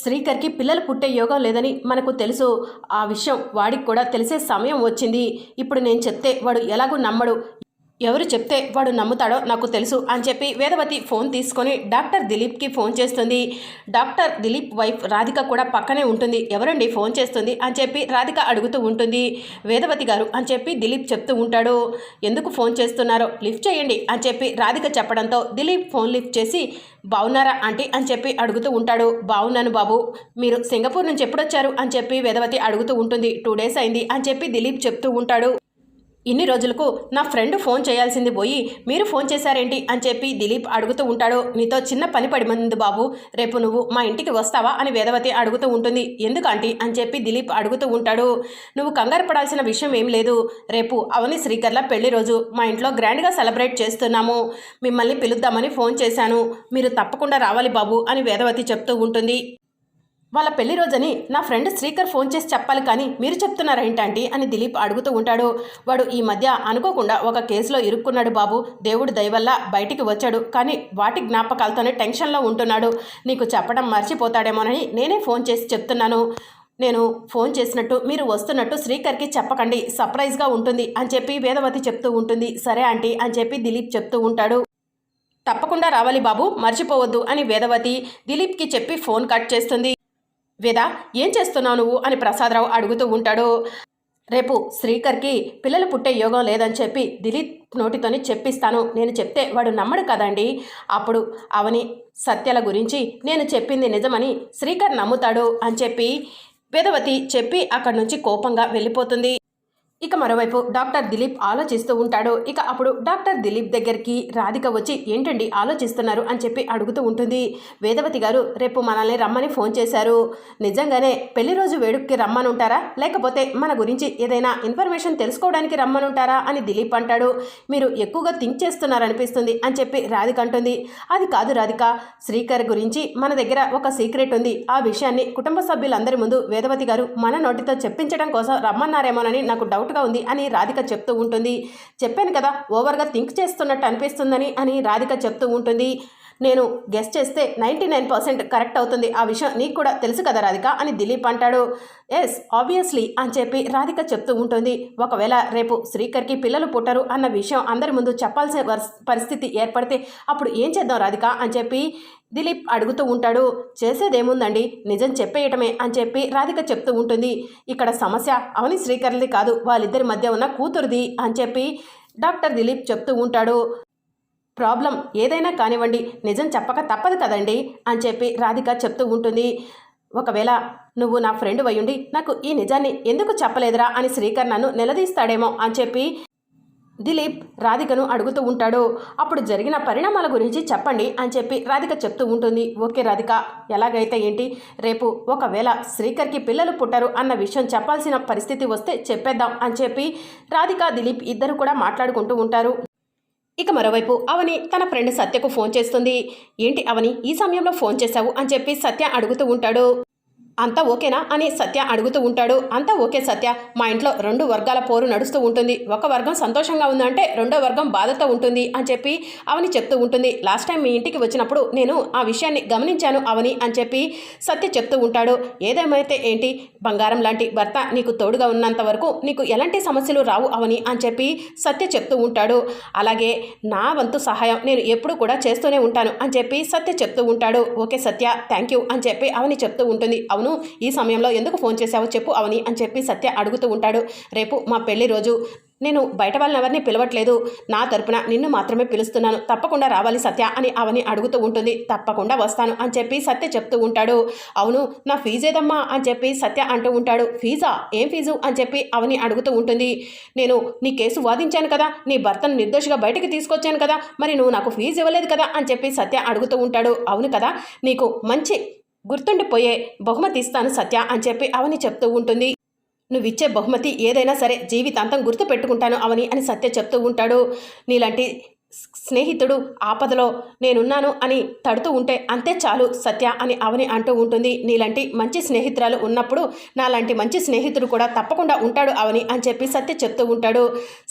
శ్రీకర్కి పిల్లలు పుట్టే యోగం లేదని మనకు తెలుసు. ఆ విషయం వాడికి కూడా తెలిసే సమయం వచ్చింది. ఇప్పుడు నేను చెప్తే వాడు ఎలాగూ నమ్మడు. ఎవరు చెప్తే వాడు నమ్ముతాడో నాకు తెలుసు అని చెప్పి వేదవతి ఫోన్ తీసుకొని డాక్టర్ దిలీప్కి ఫోన్ చేస్తుంది. డాక్టర్ దిలీప్ వైఫ్ రాధిక కూడా పక్కనే ఉంటుంది. ఎవరండి ఫోన్ చేస్తుంది అని చెప్పి రాధిక అడుగుతూ ఉంటుంది. వేదవతి గారు అని చెప్పి దిలీప్ చెప్తూ ఉంటాడు. ఎందుకు ఫోన్ చేస్తున్నారో లిఫ్ట్ చేయండి అని చెప్పి రాధిక చెప్పడంతో దిలీప్ ఫోన్ లిఫ్ట్ చేసి బాగున్నారా ఆంటీ? అని చెప్పి అడుగుతూ ఉంటాడు. బాగున్నాను బాబు. మీరు సింగపూర్ నుంచి ఎప్పుడొచ్చారు? అని చెప్పి వేదవతి అడుగుతూ ఉంటుంది. టూ డేస్ అయింది అని చెప్పి దిలీప్ చెప్తూ ఉంటాడు. ఇన్ని రోజులకు నా ఫ్రెండ్ ఫోన్ చేయాల్సింది పోయి మీరు ఫోన్ చేశారేంటి? అని చెప్పి దిలీప్ అడుగుతూ ఉంటాడు. నీతో చిన్న పని పడిమంది బాబు రేపు నువ్వు మా ఇంటికి వస్తావా? అని వేదవతి అడుగుతూ ఉంటుంది. ఎందుకంటే అని చెప్పి దిలీప్ అడుగుతూ ఉంటాడు. నువ్వు కంగారు పడాల్సిన విషయం ఏం లేదు. రేపు అవని శ్రీకర్ల పెళ్ళి రోజు మా ఇంట్లో గ్రాండ్గా సెలబ్రేట్ చేస్తున్నాము. మిమ్మల్ని పిలుద్దామని ఫోన్ చేశాను. మీరు తప్పకుండా రావాలి బాబు అని వేదవతి చెప్తూ ఉంటుంది. వాళ్ళ పెళ్ళి రోజని నా ఫ్రెండ్ శ్రీకర్ ఫోన్ చేసి చెప్పాలి కానీ మీరు చెప్తున్నారేంటంటీ అని దిలీప్ అడుగుతూ ఉంటాడు. వాడు ఈ మధ్య అనుకోకుండా ఒక కేసులో ఇరుక్కున్నాడు బాబు. దేవుడు దయవల్ల బయటికి వచ్చాడు. కానీ వాటి జ్ఞాపకాలతోనే టెన్షన్లో ఉంటున్నాడు. నీకు చెప్పడం మర్చిపోతాడేమోనని నేనే ఫోన్ చేసి చెప్తున్నాను. నేను ఫోన్ చేసినట్టు మీరు వస్తున్నట్టు శ్రీకర్కి చెప్పకండి. సర్ప్రైజ్గా ఉంటుంది అని చెప్పి వేదవతి చెప్తూ ఉంటుంది. సరే ఆంటీ అని చెప్పి దిలీప్ చెప్తూ ఉంటాడు. తప్పకుండా రావాలి బాబు. మర్చిపోవద్దు అని వేదవతి దిలీప్కి చెప్పి ఫోన్ కట్ చేస్తుంది. వేద ఏం చేస్తున్నావు నువ్వు? అని ప్రసాదరావు అడుగుతూ ఉంటాడు. రేపు శ్రీకర్కి పిల్లలు పుట్టే యోగం లేదని చెప్పి దిలీప్ నోటితోని చెప్పిస్తాను. నేను చెప్తే వాడు నమ్మడు కదండి? అప్పుడు అవని సత్యల గురించి నేను చెప్పింది నిజమని శ్రీకర్ నమ్ముతాడు అని చెప్పి వేదవతి చెప్పి అక్కడి నుంచి కోపంగా వెళ్ళిపోతుంది. ఇక మరోవైపు డాక్టర్ దిలీప్ ఆలోచిస్తూ ఉంటాడు. ఇక అప్పుడు డాక్టర్ దిలీప్ దగ్గరికి రాధిక వచ్చి ఏంటండి ఆలోచిస్తున్నారు? అని చెప్పి అడుగుతూ ఉంటుంది. వేదవతి గారు రేపు మనల్ని రమ్మని ఫోన్ చేశారు. నిజంగానే పెళ్ళి రోజు వేడుకకి రమ్మనుంటారా? లేకపోతే మన గురించి ఏదైనా ఇన్ఫర్మేషన్ తెలుసుకోవడానికి రమ్మనుంటారా? అని దిలీప్ అంటాడు. మీరు ఎక్కువగా థింక్ చేస్తున్నారనిపిస్తుంది అని చెప్పి రాధిక అంటుంది. అది కాదు రాధిక. శ్రీకర్ గురించి మన దగ్గర ఒక సీక్రెట్ ఉంది. ఆ విషయాన్ని కుటుంబ సభ్యులందరి ముందు వేదవతి గారు మన నోటితో చెప్పించడం కోసం రమ్మన్నారేమోనని నాకు డౌట్ డౌట్గా ఉంది అని రాధిక చెప్తూ ఉంటుంది. చెప్పాను కదా ఓవర్గా థింక్ చేస్తున్నట్టు అనిపిస్తుందని అని రాధిక చెప్తూ ఉంటుంది. నేను గెస్ట్ చేస్తే నైంటీ నైన్ పర్సెంట్ కరెక్ట్ అవుతుంది. ఆ విషయం నీకు కూడా తెలుసు కదా రాధిక అని దిలీప్ అంటాడు. ఎస్ ఆబ్వియస్లీ అని చెప్పి రాధిక చెప్తూ ఉంటుంది. ఒకవేళ రేపు శ్రీకర్కి పిల్లలు పుట్టరు అన్న విషయం అందరి ముందు చెప్పాల్సిన పరిస్థితి ఏర్పడితే అప్పుడు ఏం చేద్దాం రాధిక అని చెప్పి దిలీప్ అడుగుతూ ఉంటాడు. చేసేదేముందండి? నిజం చెప్పేయటమే అని చెప్పి రాధిక చెప్తూ ఉంటుంది. ఇక్కడ సమస్య అవని శ్రీకర్ది కాదు వాళ్ళిద్దరి మధ్య ఉన్న కూతురుది అని చెప్పి డాక్టర్ దిలీప్ చెప్తూ ఉంటాడు. ప్రాబ్లం ఏదైనా కానివ్వండి నిజం చెప్పక తప్పదు కదండి అని చెప్పి రాధిక చెప్తూ ఉంటుంది. ఒకవేళ నువ్వు నా ఫ్రెండ్ అయ్యుండి నాకు ఈ నిజాన్ని ఎందుకు చెప్పలేదురా అని శ్రీకర్ నన్ను నిలదీస్తాడేమో అని చెప్పి దిలీప్ రాధికను అడుగుతూ ఉంటాడు. అప్పుడు జరిగిన పరిణామాల గురించి చెప్పండి అని చెప్పి రాధిక చెప్తూ ఉంటుంది. ఓకే రాధిక ఎలాగైతే ఏంటి? రేపు ఒకవేళ శ్రీకర్కి పిల్లలు పుట్టరు అన్న విషయం చెప్పాల్సిన పరిస్థితి వస్తే చెప్పేద్దాం అని చెప్పి రాధిక దిలీప్ ఇద్దరు కూడా మాట్లాడుకుంటూ ఉంటారు. ఇక మరోవైపు అవని తన ఫ్రెండ్ సత్యకు ఫోన్ చేస్తుంది. ఏంటి అవని ఈ సమయంలో ఫోన్ చేశావు? అని చెప్పి సత్య అడుగుతూ ఉంటాడు. అంతా ఓకేనా అని సత్య అడుగుతూ ఉంటాడు. అంతా ఓకే సత్య. మా ఇంట్లో రెండు వర్గాల పోరు నడుస్తూ ఉంటుంది. ఒక వర్గం సంతోషంగా ఉందంటే రెండో వర్గం బాధతో ఉంటుంది అని చెప్పి అవని చెప్తూ ఉంటుంది. లాస్ట్ టైం మీ ఇంటికి వచ్చినప్పుడు నేను ఆ విషయాన్ని గమనించాను అవని అని చెప్పి సత్య చెప్తూ ఉంటాడు. ఏదేమైతే ఏంటి? బంగారం లాంటి భర్త నీకు తోడుగా ఉన్నంత వరకు నీకు ఎలాంటి సమస్యలు రావు అవని అని చెప్పి సత్య చెప్తూ ఉంటాడు. అలాగే నా వంతు సహాయం నేను ఎప్పుడు కూడా చేస్తూనే ఉంటాను అని చెప్పి సత్య చెప్తూ ఉంటాడు. ఓకే సత్య థ్యాంక్ యూ అని చెప్పి అవని చెప్తూ ఉంటుంది. అవును ఈ సమయంలో ఎందుకు ఫోన్ చేశావో చెప్పు అవని అని చెప్పి సత్య అడుగుతూ ఉంటాడు. రేపు మా పెళ్ళి రోజు. నేను బయట వాళ్ళని ఎవరిని పిలవట్లేదు. నా తరపున నిన్ను మాత్రమే పిలుస్తున్నాను. తప్పకుండా రావాలి సత్య అని అవని అడుగుతూ ఉంటుంది. తప్పకుండా వస్తాను అని చెప్పి సత్య చెప్తూ ఉంటాడు. అవును నా ఫీజు ఏదమ్మా అని చెప్పి సత్య అంటూ ఉంటాడు. ఫీజా? ఏం ఫీజు? అని చెప్పి అవని అడుగుతూ ఉంటుంది. నేను నీ కేసు వాదించాను కదా. నీ భర్తను నిర్దోషిగా బయటకి తీసుకొచ్చాను కదా. మరి నువ్వు నాకు ఫీజు ఇవ్వలేదు కదా అని చెప్పి సత్య అడుగుతూ ఉంటాడు. అవును కదా? నీకు మంచి గుర్తుండిపోయే బహుమతి ఇస్తాను సత్య అని చెప్పి అవని చెప్తూ ఉంటుంది. నువ్విచ్చే బహుమతి ఏదైనా సరే జీవితాంతం గుర్తు పెట్టుకుంటాను అవని అని సత్య చెప్తూ ఉంటాడు. నీలాంటి స్నేహితుడు ఆపదలో నేనున్నాను అని తడుతూ ఉంటే అంతే చాలు సత్య అని అవని అంటూ ఉంటుంది. నీలాంటి మంచి స్నేహితురాలు ఉన్నప్పుడు నాలాంటి మంచి స్నేహితుడు కూడా తప్పకుండా ఉంటాడు అవని అని చెప్పి సత్య చెప్తూ ఉంటాడు.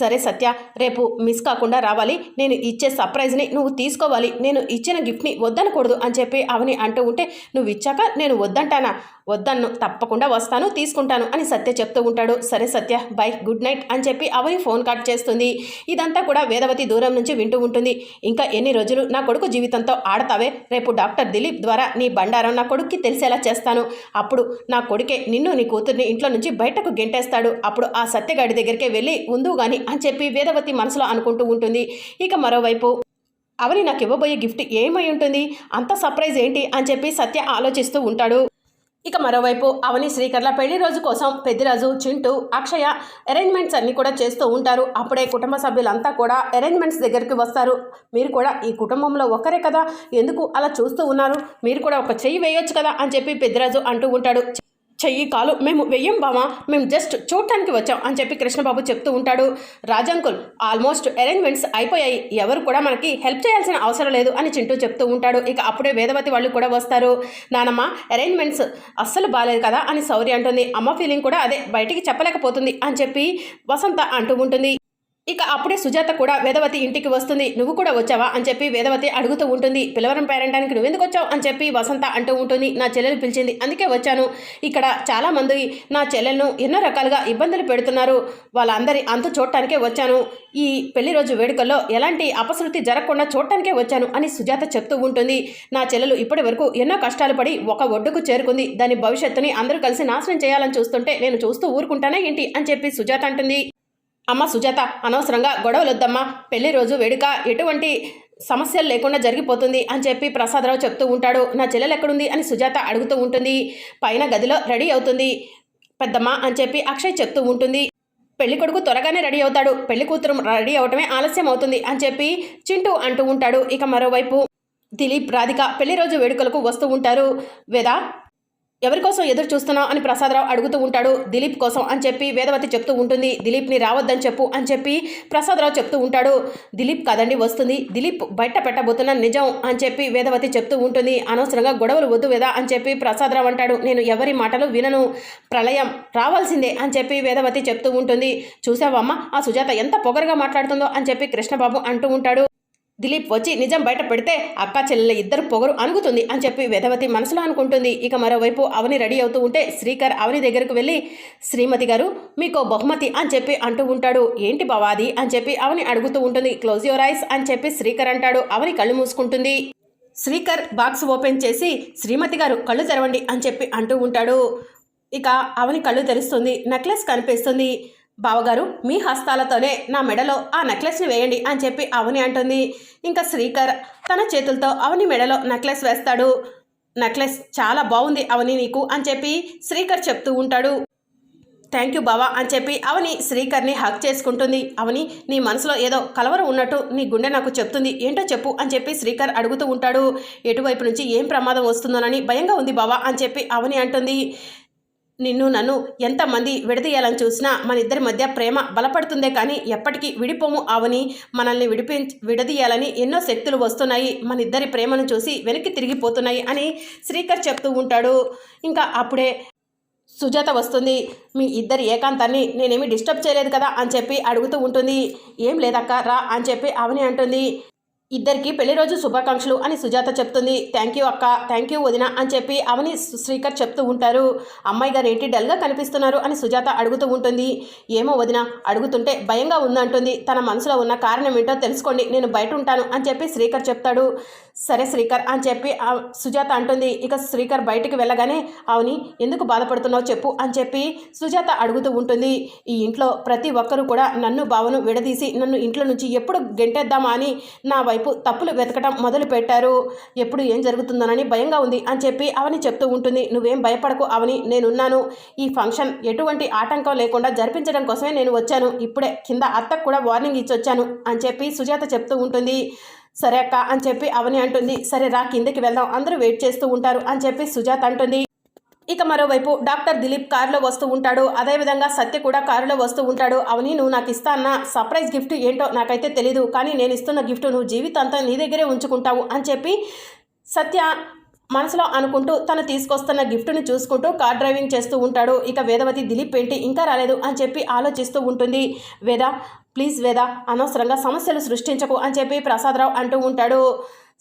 సరే సత్య రేపు మిస్ కాకుండా రావాలి. నేను ఇచ్చే సర్ప్రైజ్ని నువ్వు తీసుకోవాలి. నేను ఇచ్చిన గిఫ్ట్ని వద్దనకూడదు అని చెప్పి అవని అంటూ ఉంటే నువ్వు ఇచ్చాక నేను వద్దంటానా? వద్దన్ను తప్పకుండా వస్తాను తీసుకుంటాను అని సత్య చెప్తూ ఉంటాడు. సరే సత్య బై గుడ్ నైట్ అని చెప్పి అవని ఫోన్ కట్ చేస్తుంది. ఇదంతా కూడా వేదవతి దూరం నుంచి వింటూ ఉంటుంది. ఇంకా ఎన్ని రోజులు నా కొడుకు జీవితంతో ఆడతావే? రేపు డాక్టర్ దిలీప్ ద్వారా నీ బండారం నా కొడుక్కి తెలిసేలా చేస్తాను. అప్పుడు నా కొడుకే నిన్ను నీ కూతుర్ని ఇంట్లో నుంచి బయటకు గెంటేస్తాడు. అప్పుడు ఆ సత్యగాడి దగ్గరికే వెళ్ళి ఉందు గాని అని చెప్పి వేదవతి మనసులో అనుకుంటూ ఉంటుంది. ఇక మరోవైపు అవని నాకు ఇవ్వబోయే గిఫ్ట్ ఏమై ఉంటుంది? అంత సర్ప్రైజ్ ఏంటి? అని చెప్పి సత్య ఆలోచిస్తూ ఉంటాడు. ఇక మరోవైపు అవని శ్రీకర్ల పెళ్ళి రోజు కోసం పెద్దిరాజు చింటూ అక్షయ అరేంజ్మెంట్స్ అన్నీ కూడా చేస్తూ ఉంటారు. అప్పుడే కుటుంబ సభ్యులంతా కూడా అరేంజ్మెంట్స్ దగ్గరికి వస్తారు. మీరు కూడా ఈ కుటుంబంలో ఒకరే కదా? ఎందుకు అలా చూస్తూ ఉన్నారు? మీరు కూడా ఒక చెయ్యి వేయొచ్చు కదా? అని చెప్పి పెద్దిరాజు అంటూ ఉంటాడు. చెయ్యి కాలు. మేము వెయ్యం బామా మేము జస్ట్ చూడటానికి వచ్చాం అని చెప్పి కృష్ణబాబు చెప్తూ ఉంటాడు. రాజంకుల్ ఆల్మోస్ట్ అరేంజ్మెంట్స్ అయిపోయాయి. ఎవరు కూడా మనకి హెల్ప్ చేయాల్సిన అవసరం లేదు అని చింటూ చెప్తూ ఉంటాడు. ఇక అప్పుడే వేదవతి వాళ్ళు కూడా వస్తారు. నానమ్మ అరేంజ్మెంట్స్ అస్సలు బాగాలేదు కదా అని సౌరి అంటుంది. అమ్మ ఫీలింగ్ కూడా అదే బయటికి చెప్పలేకపోతుంది అని చెప్పి వసంత అంటూ ఉంటుంది. ఇక అప్పుడే సుజాత కూడా వేదవతి ఇంటికి వస్తుంది. నువ్వు కూడా వచ్చావా? అని చెప్పి వేదవతి అడుగుతూ ఉంటుంది. పిలవరం పేరంటానికి నువ్వెందుకు వచ్చావు? అని చెప్పి వసంత అంటూ ఉంటుంది. నా చెల్లెలు పిలిచింది. అందుకే వచ్చాను. ఇక్కడ చాలామంది నా చెల్లెలను ఎన్నో రకాలుగా ఇబ్బందులు పెడుతున్నారు. వాళ్ళందరి అంత చూడటానికే వచ్చాను. ఈ పెళ్ళి రోజు వేడుకల్లో ఎలాంటి అపశృతి జరగకుండా చూడటానికే వచ్చాను అని సుజాత చెప్తూ ఉంటుంది. నా చెల్లెలు ఇప్పటి వరకు ఎన్నో కష్టాలు పడి ఒక ఒడ్డుకు చేరుకుంది. దాని భవిష్యత్తుని అందరూ కలిసి నాశనం చేయాలని చూస్తుంటే నేను చూస్తూ ఊరుకుంటానా ఏంటి? అని చెప్పి సుజాత అంటుంది. అమ్మ సుజాత అనవసరంగా గొడవలొద్దమ్మా. పెళ్ళి రోజు వేడుక ఎటువంటి సమస్యలు లేకుండా జరిగిపోతుంది అని చెప్పి ప్రసాదరావు చెప్తూ ఉంటాడు. నా చెల్లెలు ఎక్కడుంది అని సుజాత అడుగుతూ ఉంటుంది. పైన గదిలో రెడీ అవుతుంది. పెద్దమ్మ అని చెప్పి అక్షయ్ చెప్తూ ఉంటుంది. పెళ్ళి కొడుకు త్వరగానే రెడీ అవుతాడు. పెళ్ళి కూతురు రెడీ అవటమే ఆలస్యం అవుతుంది అని చెప్పి చింటూ అంటూ ఉంటాడు. ఇక మరోవైపు దిలీప్ రాధిక పెళ్ళి రోజు వేడుకలకు వస్తూ ఉంటారు. వేదా? ఎవరి కోసం ఎదురు చూస్తున్నావు అని ప్రసాదరావు అడుగుతూ ఉంటాడు. దిలీప్ కోసం అని చెప్పి వేదవతి చెప్తూ ఉంటుంది. దిలీప్ని రావద్దని చెప్పు అని చెప్పి ప్రసాదరావు చెప్తూ ఉంటాడు. దిలీప్ కదండి వస్తుంది. దిలీప్ బయట పెట్టబోతున్న నిజం అని చెప్పి వేదవతి చెప్తూ ఉంటుంది. అనవసరంగా గొడవలు వద్దు వేదా అని చెప్పి ప్రసాదరావు అంటాడు. నేను ఎవరి మాటలు వినను. ప్రళయం రావాల్సిందే అని చెప్పి వేదవతి చెప్తూ ఉంటుంది. చూసావమ్మ ఆ సుజాత ఎంత పొగరుగా మాట్లాడుతుందో అని చెప్పి కృష్ణబాబు అంటూ ఉంటాడు. దిలీప్ వచ్చి నిజం బయట పెడితే అక్క చెల్లెల ఇద్దరు పొగరు అనుగుతుంది అని చెప్పి వేదవతి మనసులో అనుకుంటుంది. ఇక మరోవైపు అవని రెడీ అవుతూ ఉంటే శ్రీకర్ అవని దగ్గరకు వెళ్ళి శ్రీమతి గారు మీకు బహుమతి అని చెప్పి అంటూ ఉంటాడు. ఏంటి బావాది అని చెప్పి అవని అడుగుతూ ఉంటుంది. క్లోజ్ యువర్ ఐస్ అని చెప్పి శ్రీకర్ అంటాడు. అవని కళ్ళు మూసుకుంటుంది. శ్రీకర్ బాక్స్ ఓపెన్ చేసి శ్రీమతి గారు కళ్ళు తెరవండి అని చెప్పి అంటూ ఉంటాడు. ఇక అవని కళ్ళు తెరుస్తుంది. నెక్లెస్ కనిపిస్తుంది. బావగారు మీ హస్తాలతోనే నా మెడలో ఆ నెక్లెస్ని వేయండి అని చెప్పి అవని అంటుంది. ఇంకా శ్రీకర్ తన చేతులతో అవని మెడలో నెక్లెస్ వేస్తాడు. నెక్లెస్ చాలా బాగుంది అవని నీకు అని చెప్పి శ్రీకర్ చెప్తూ ఉంటాడు. థ్యాంక్ యూ బావా అని చెప్పి అవని శ్రీకర్ని హక్ చేసుకుంటుంది. అవని నీ మనసులో ఏదో కలవరం ఉన్నట్టు నీ గుండె నాకు చెప్తుంది. ఏంటో చెప్పు అని చెప్పి శ్రీకర్ అడుగుతూ ఉంటాడు. ఎటువైపు నుంచి ఏం ప్రమాదం వస్తుందోనని భయంగా ఉంది బావా అని చెప్పి అవని అంటుంది. నిన్ను నన్ను ఎంతమంది విడదీయాలని చూసినా మన ఇద్దరి మధ్య ప్రేమ బలపడుతుందే కానీ ఎప్పటికీ విడిపోము అవని మనల్ని విడిపి విడదీయాలని ఎన్నో శక్తులు వస్తున్నాయి. మన ఇద్దరి ప్రేమను చూసి వెనక్కి తిరిగిపోతున్నాయి అని శ్రీకర్ చెప్తూ ఉంటాడు. ఇంకా అప్పుడే సుజాత వస్తుంది. మీ ఇద్దరి ఏకాంతాన్ని నేనేమి డిస్టర్బ్ చేయలేదు కదా అని చెప్పి అడుగుతూ ఉంటుంది. ఏం లేదక్క రా అని చెప్పి అవని అంటుంది. ఇద్దరికి పెళ్ళి రోజు శుభాకాంక్షలు అని సుజాత చెప్తుంది. థ్యాంక్ యూ అక్క థ్యాంక్ యూ వదిన అని చెప్పి అవని శ్రీకర్ చెప్తూ ఉంటారు. అమ్మాయి గారు ఏంటి డల్గా కనిపిస్తున్నారు అని సుజాత అడుగుతూ ఉంటుంది. ఏమో వదిన అడుగుతుంటే భయంగా ఉందంటుంది తన మనసులో ఉన్న కారణం ఏంటో తెలుసుకోండి నేను బయట ఉంటాను అని చెప్పి శ్రీకర్ చెప్తాడు. సరే శ్రీకర్ అని చెప్పి సుజాత అంటుంది. ఇక శ్రీకర్ బయటికి వెళ్ళగానే అవని ఎందుకు బాధపడుతున్నావు చెప్పు అని చెప్పి సుజాత అడుగుతూ ఉంటుంది. ఈ ఇంట్లో ప్రతి ఒక్కరూ కూడా నన్ను బావను విడదీసి నన్ను ఇంట్లో నుంచి ఎప్పుడు గెంటేద్దామా అని నా వైపు తప్పులు వెతకటం మొదలు పెట్టారు ఎప్పుడు ఏం జరుగుతుందోనని భయంగా ఉంది అని చెప్పి అవని చెప్తూ ఉంటుంది. నువ్వేం భయపడకు అవని నేనున్నాను. ఈ ఫంక్షన్ ఎటువంటి ఆటంకం లేకుండా జరిపించడం కోసమే నేను వచ్చాను. ఇప్పుడే కింద అత్తకు కూడా వార్నింగ్ ఇచ్చి వచ్చాను అని చెప్పి సుజాత చెప్తూ ఉంటుంది. సరే అక్క అని చెప్పి అవని అంటుంది. సరే రా కిందకి వెళ్దాం. అందరూ వెయిట్ చేస్తూ ఉంటారు అని చెప్పి సుజాత అంటుంది. ఇక మరోవైపు డాక్టర్ దిలీప్ కారులో వస్తూ ఉంటాడు. అదేవిధంగా సత్య కూడా కారులో వస్తూ ఉంటాడు. అవని నువ్వు నాకు ఇస్తా సర్ప్రైజ్ గిఫ్ట్ ఏంటో నాకైతే తెలీదు. కానీ నేను ఇస్తున్న గిఫ్ట్ నువ్వు జీవితాంతం నీ దగ్గరే ఉంచుకుంటావు అని చెప్పి సత్య మనసులో అనుకుంటూ తను తీసుకొస్తున్న గిఫ్ట్ని చూసుకుంటూ కార్ డ్రైవింగ్ చేస్తూ ఉంటాడు. ఇక వేదవతి దిలీప్ ఏంటి? ఇంకా రాలేదు అని చెప్పి ఆలోచిస్తూ ఉంటుంది. వేద ప్లీజ్ వేద అనవసరంగా సమస్యలు సృష్టించకు అని చెప్పి ప్రసాదరావు అంటూ ఉంటాడు.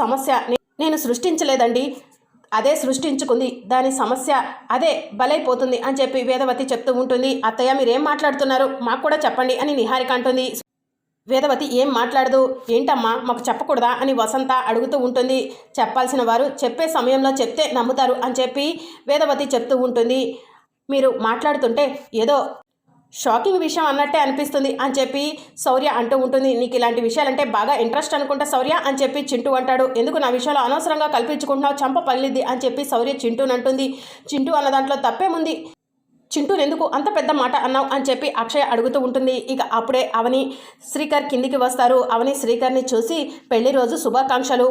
సమస్య నేను సృష్టించలేదండి. అదే సృష్టించుకుంది. దాని సమస్య అదే బలైపోతుంది అని చెప్పి వేదవతి చెప్తూ ఉంటుంది. అత్తయ్య మీరేం మాట్లాడుతున్నారు? మాకు కూడా చెప్పండి అని నిహారిక అంటుంది. వేదవతి ఏం మాట్లాడదు? ఏంటమ్మా మాకు చెప్పకూడదా అని వసంత అడుగుతూ ఉంటుంది. చెప్పాల్సిన వారు చెప్పే సమయంలో చెప్తే నమ్ముతారు అని చెప్పి వేదవతి చెప్తూ ఉంటుంది. మీరు మాట్లాడుతుంటే ఏదో షాకింగ్ విషయం అన్నట్టే అనిపిస్తుంది అని చెప్పి శౌర్య అంటూ ఉంటుంది. నీకు ఇలాంటి విషయాలంటే బాగా ఇంట్రెస్ట్ అనుకుంటా శౌర్య అని చెప్పి చింటూ అంటాడు. ఎందుకు నా విషయాలు అనవసరంగా కల్పించుకుంటున్నావు? చంప పగిలిద్ది అని చెప్పి శౌర్య చింటూనంటుంది. చింటూ అన్న దాంట్లో తప్పేముంది? చింటూనెందుకు అంత పెద్ద మాట అన్నావు అని చెప్పి అక్షయ అడుగుతూ ఉంటుంది. ఇక అప్పుడే అవని శ్రీకర్ కిందికి వస్తారు. అవని శ్రీకర్ని చూసి పెళ్ళి రోజు శుభాకాంక్షలు.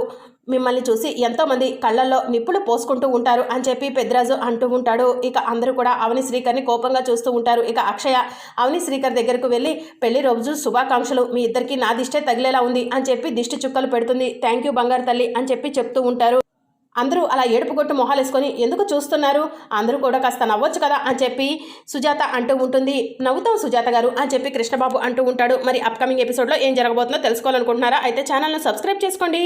మిమ్మల్ని చూసి ఎంతోమంది కళ్ళల్లో నిప్పులు పోసుకుంటూ ఉంటారు అని చెప్పి పెద్దరాజు అంటూ ఉంటాడు. ఇక అందరూ కూడా అవని శ్రీకర్ని కోపంగా చూస్తూ ఉంటారు. ఇక అక్షయ అవని శ్రీకర్ దగ్గరకు వెళ్ళి పెళ్ళి రోజు శుభాకాంక్షలు. మీ ఇద్దరికి నా దిష్టే తగిలేలా ఉంది అని చెప్పి దిష్టి చుక్కలు పెడుతుంది. థ్యాంక్ యూ బంగారు తల్లి అని చెప్పి చెప్తూ ఉంటారు. అందరూ అలా ఏడుపు కొట్టు మొహాలేసుకొని ఎందుకు చూస్తున్నారు? అందరూ కూడా కాస్త నవ్వొచ్చు కదా అని చెప్పి సుజాత అంటూ ఉంటుంది. నవ్వుతాం సుజాత గారు అని చెప్పి కృష్ణబాబు అంటూ ఉంటాడు. మరి అప్కమింగ్ ఎపిసోడ్లో ఏం జరగబోతుందో తెలుసుకోవాలనుకుంటున్నారా? అయితే ఛానల్ను సబ్స్క్రైబ్ చేసుకోండి.